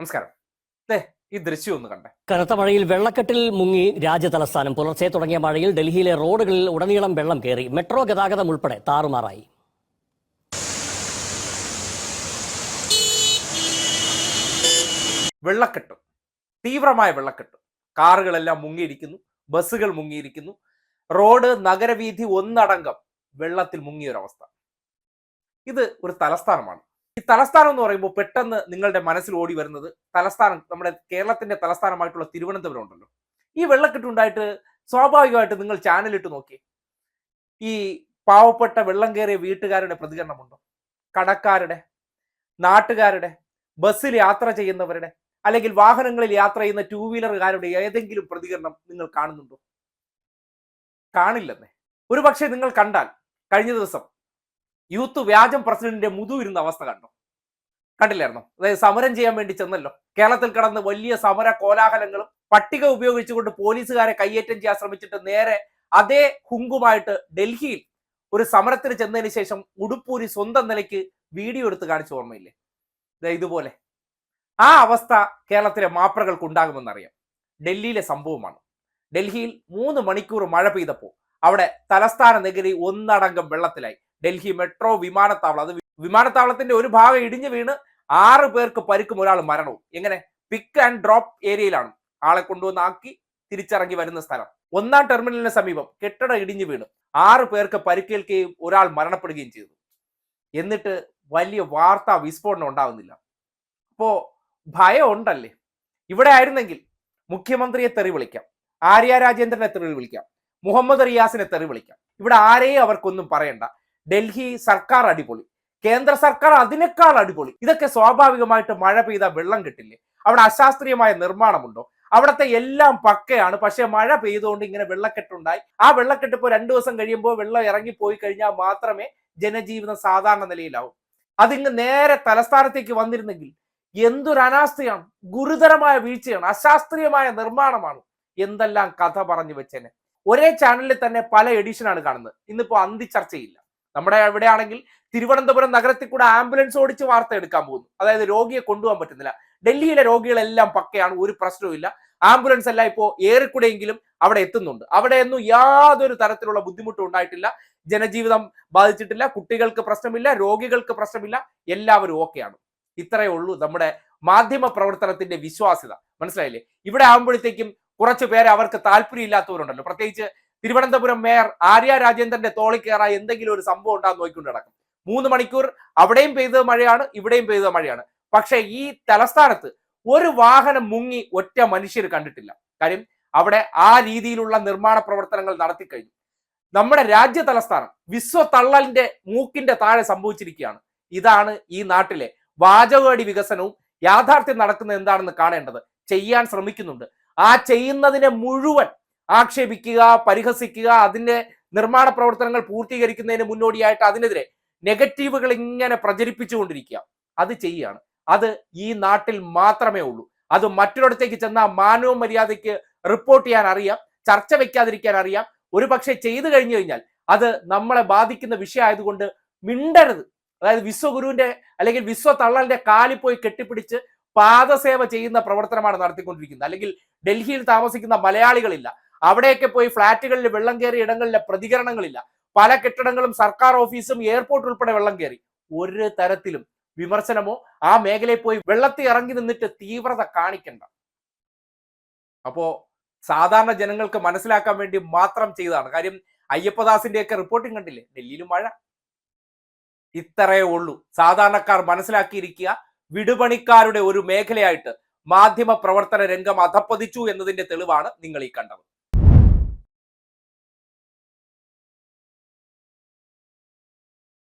നമസ്കാരം. ഈ ദൃശ്യം ഒന്ന് കണ്ടേ. കനത്ത മഴയിൽ വെള്ളക്കെട്ടിൽ മുങ്ങി രാജ്യതലസ്ഥാനം പുലർച്ചെ തുടങ്ങിയ മഴയിൽ ഡൽഹിയിലെ റോഡുകളിൽ ഉടനീളം വെള്ളം കയറി. മെട്രോ ഗതാഗതം ഉൾപ്പെടെ താറുമാറായി. വെള്ളക്കെട്ട്. തീവ്രമായ വെള്ളക്കെട്ട്. കാറുകളെല്ലാം മുങ്ങിയിരിക്കുന്നു. ബസ്സുകൾ മുങ്ങിയിരിക്കുന്നു. റോഡ് നഗരവീഥി ഒന്നടങ്കം വെള്ളത്തിൽ മുങ്ങിയൊരവസ്ഥ. ഇത് ഒരു തലസ്ഥാനമാണ്. തലസ്ഥാനം എന്ന് പറയുമ്പോൾ പെട്ടെന്ന് നിങ്ങളുടെ മനസ്സിൽ ഓടി വരുന്നത് തലസ്ഥാനം നമ്മുടെ കേരളത്തിന്റെ തലസ്ഥാനമായിട്ടുള്ള തിരുവനന്തപുരം ഉണ്ടല്ലോ. ഈ വെള്ളക്കെട്ടുണ്ടായിട്ട് സ്വാഭാവികമായിട്ട് നിങ്ങൾ ചാനലിട്ട് നോക്കി ഈ പാവപ്പെട്ട വെള്ളം കയറിയ വീട്ടുകാരുടെ പ്രതികരണമുണ്ടോ? കടക്കാരുടെ നാട്ടുകാരുടെ ബസ്സിൽ യാത്ര ചെയ്യുന്നവരുടെ അല്ലെങ്കിൽ വാഹനങ്ങളിൽ യാത്ര ചെയ്യുന്ന ടൂ വീലറുകാരുടെ ഏതെങ്കിലും പ്രതികരണം നിങ്ങൾ കാണുന്നുണ്ടോ? കാണില്ലെന്നേ. ഒരു പക്ഷേ നിങ്ങൾ കണ്ടാൽ കഴിഞ്ഞ ദിവസം യൂത്ത് വ്യാജം പ്രസിഡന്റിന്റെ മുതു ഇരുന്ന അവസ്ഥ കണ്ടോ? കണ്ടില്ലായിരുന്നോ? അതായത് സമരം ചെയ്യാൻ വേണ്ടി ചെന്നല്ലോ. കേരളത്തിൽ കടന്ന് വലിയ സമര കോലാഹലങ്ങളും പട്ടിക ഉപയോഗിച്ചുകൊണ്ട് പോലീസുകാരെ കയ്യേറ്റം ചെയ്യാൻ ശ്രമിച്ചിട്ട് നേരെ അതേ ഹുങ്കുമായിട്ട് ഡൽഹിയിൽ ഒരു സമരത്തിന് ചെന്നതിന് ശേഷം ഉടുപ്പൂരി സ്വന്തം നിലയ്ക്ക് വീഡിയോ എടുത്ത് കാണിച്ചു ഓർമ്മയില്ലേ? ഇതുപോലെ. ആ അവസ്ഥ കേരളത്തിലെ മാപ്രകൾക്ക് ഉണ്ടാകുമെന്നറിയാം ഡൽഹിയിലെ സംഭവമാണ്. ഡൽഹിയിൽ മൂന്ന് മണിക്കൂർ മഴ പെയ്തപ്പോൾ അവിടെ തലസ്ഥാന നഗരി ഒന്നടങ്കം വെള്ളത്തിലായി. ഡൽഹി മെട്രോ വിമാനത്താവളം. അത് വിമാനത്താവളത്തിന്റെ ഒരു ഭാഗം ഇടിഞ്ഞു വീണ് ആറ് പേർക്ക് പരിക്കും ഒരാൾ മരണവും. എങ്ങനെ? പിക്ക് ആൻഡ് ഡ്രോപ്പ് ഏരിയയിലാണ് ആളെ കൊണ്ടുവന്ന് ആക്കി തിരിച്ചിറങ്ങി വരുന്ന സ്ഥലം. ഒന്നാം ടെർമിനലിന് സമീപം കെട്ടിടം ഇടിഞ്ഞു വീണു. ആറ് പേർക്ക് പരിക്കേൽക്കുകയും ഒരാൾ മരണപ്പെടുകയും ചെയ്തു. എന്നിട്ട് വലിയ വാർത്താ വിസ്ഫോടനം ഉണ്ടാവുന്നില്ല. അപ്പോ ഭയം ഉണ്ടല്ലേ ഇവിടെ ആയിരുന്നെങ്കിൽ മുഖ്യമന്ത്രിയെ തെറി വിളിക്കാം. ആര്യ രാജേന്ദ്രനെ തെറി വിളിക്കാം. മുഹമ്മദ് റിയാസിനെ തെറി വിളിക്കാം. ഇവിടെ ആരെയും അവർക്കൊന്നും പറയണ്ട. ഡൽഹി സർക്കാർ അടിപൊളി. കേന്ദ്ര സർക്കാർ അതിനേക്കാൾ അടിപൊളി. ഇതൊക്കെ സ്വാഭാവികമായിട്ട് മഴ പെയ്ത വെള്ളം കിട്ടില്ലേ? അവിടെ അശാസ്ത്രീയമായ നിർമ്മാണമുണ്ടോ? അവിടത്തെ എല്ലാം പക്കയാണ്. പക്ഷെ മഴ പെയ്തുകൊണ്ട് ഇങ്ങനെ വെള്ളക്കെട്ടുണ്ടായി. ആ വെള്ളക്കെട്ട് ഇപ്പോൾ രണ്ടു ദിവസം കഴിയുമ്പോൾ വെള്ളം ഇറങ്ങിപ്പോയി കഴിഞ്ഞാൽ മാത്രമേ ജനജീവിതം സാധാരണ നിലയിലാവും. അതിങ്ങ് നേരെ തലസ്ഥാനത്തേക്ക് വന്നിരുന്നെങ്കിൽ എന്തൊരു അനാസ്ഥയാണ്. ഗുരുതരമായ വീഴ്ചയാണ്. അശാസ്ത്രീയമായ നിർമ്മാണമാണ്. എന്തെല്ലാം കഥ പറഞ്ഞു വെച്ചേനെ. ഒരേ ചാനലിൽ തന്നെ പല എഡിഷനാണ് കാണുന്നത്. ഇന്നിപ്പോ അന്തി ചർച്ചയില്ല നമ്മുടെ എവിടെയാണെങ്കിൽ തിരുവനന്തപുരം നഗരത്തിൽ കൂടെ ആംബുലൻസ് ഓടിച്ച് വാർത്ത എടുക്കാൻ പോകുന്നു. അതായത് രോഗിയെ കൊണ്ടുപോകാൻ പറ്റുന്നില്ല. ഡൽഹിയിലെ രോഗികളെല്ലാം പക്കയാണ് ഒരു പ്രശ്നവും ഇല്ല. ആംബുലൻസ് എല്ലാം ഇപ്പോൾ ഏറെക്കൂടെയെങ്കിലും അവിടെ എത്തുന്നുണ്ട്. അവിടെയൊന്നും യാതൊരു തരത്തിലുള്ള ബുദ്ധിമുട്ടും ഉണ്ടായിട്ടില്ല. ജനജീവിതം ബാധിച്ചിട്ടില്ല കുട്ടികൾക്ക് പ്രശ്നമില്ല രോഗികൾക്ക് പ്രശ്നമില്ല എല്ലാവരും ഓക്കെയാണ്. ഇത്രയേ ഉള്ളൂ നമ്മുടെ മാധ്യമ പ്രവർത്തനത്തിന്റെ വിശ്വാസ്യത. മനസ്സിലായില്ലേ? ഇവിടെ ആകുമ്പോഴത്തേക്കും കുറച്ച് പേരെ അവർക്ക് താല്പര്യമില്ലാത്തവരുണ്ടല്ലോ. പ്രത്യേകിച്ച് തിരുവനന്തപുരം മേയർ ആര്യ രാജേന്ദ്രന്റെ തോളി കയറാൻ എന്തെങ്കിലും ഒരു സംഭവം ഉണ്ടാകുന്ന നോക്കിക്കൊണ്ട് നടക്കും. മൂന്ന് മണിക്കൂർ അവിടെയും പെയ്ത മഴയാണ് ഇവിടെയും പെയ്ത മഴയാണ്. പക്ഷെ ഈ തലസ്ഥാനത്ത് ഒരു വാഹനം മുങ്ങി ഒറ്റ മനുഷ്യർ കണ്ടിട്ടില്ല. കാര്യം അവിടെ ആ രീതിയിലുള്ള നിർമ്മാണ പ്രവർത്തനങ്ങൾ നടത്തിക്കഴിഞ്ഞു നമ്മുടെ രാജ്യ തലസ്ഥാനം വിശ്വ തള്ളലിന്റെ മൂക്കിന്റെ താഴെ സംഭവിച്ചിരിക്കുകയാണ്. ഇതാണ് ഈ നാട്ടിലെ വാചകടി വികസനവും യാഥാർത്ഥ്യം നടക്കുന്നത് എന്താണെന്ന് കാണേണ്ടത്. ചെയ്യാൻ ശ്രമിക്കുന്നുണ്ട്. ആ ചെയ്യുന്നതിനെ മുഴുവൻ ആക്ഷേപിക്കുക പരിഹസിക്കുക അതിന്റെ നിർമ്മാണ പ്രവർത്തനങ്ങൾ പൂർത്തീകരിക്കുന്നതിന് മുന്നോടിയായിട്ട് അതിനെതിരെ നെഗറ്റീവുകൾ ഇങ്ങനെ പ്രചരിപ്പിച്ചുകൊണ്ടിരിക്കുക. അത് ചെയ്യുകയാണ് അത് ഈ നാട്ടിൽ മാത്രമേ ഉള്ളൂ. അത് മറ്റൊരിടത്തേക്ക് ചെന്നാൽ മാനവ മര്യാദയ്ക്ക് റിപ്പോർട്ട് ചെയ്യാൻ അറിയാം ചർച്ച വെക്കാതിരിക്കാൻ അറിയാം. ഒരു പക്ഷേ ചെയ്തു കഴിഞ്ഞു കഴിഞ്ഞാൽ അത് നമ്മളെ ബാധിക്കുന്ന വിഷയമായതുകൊണ്ട് മിണ്ടരുത്. അതായത് വിശ്വഗുരുവിന്റെ അല്ലെങ്കിൽ വിശ്വ തള്ളലിന്റെ കാലിൽ പോയി കെട്ടിപ്പിടിച്ച് പാദസേവ ചെയ്യുന്ന പ്രവർത്തനമാണ് നടത്തിക്കൊണ്ടിരിക്കുന്നത്. അല്ലെങ്കിൽ ഡൽഹിയിൽ താമസിക്കുന്ന മലയാളികളില്ല. അവിടെയൊക്കെ പോയി ഫ്ളാറ്റുകളിൽ വെള്ളം കയറിയ ഇടങ്ങളിലെ പ്രതികരണങ്ങളില്ല. പല കെട്ടിടങ്ങളും സർക്കാർ ഓഫീസും എയർപോർട്ട് ഉൾപ്പെടെ വെള്ളം കയറി. ഒരു തരത്തിലും വിമർശനമോ ആ മേഖലയിൽ പോയി വെള്ളത്തിൽ ഇറങ്ങി നിന്നിട്ട് തീവ്രത കാണിക്കണ്ട. അപ്പോ സാധാരണ ജനങ്ങൾക്ക് മനസ്സിലാക്കാൻ വേണ്ടി മാത്രം ചെയ്തതാണ്. കാര്യം അയ്യപ്പദാസിന്റെയൊക്കെ റിപ്പോർട്ടിംഗ് കണ്ടില്ലേ? ഡൽഹിയിൽ മഴ. ഇത്രയേ ഉള്ളൂ. സാധാരണക്കാർ മനസ്സിലാക്കിയിരിക്കുക വിടുപണിക്കാരുടെ ഒരു മേഖലയായിട്ട് മാധ്യമ പ്രവർത്തന രംഗം അധപ്പതിച്ചു എന്നതിന്റെ തെളിവാണ് നിങ്ങൾ ഈ കണ്ടത്.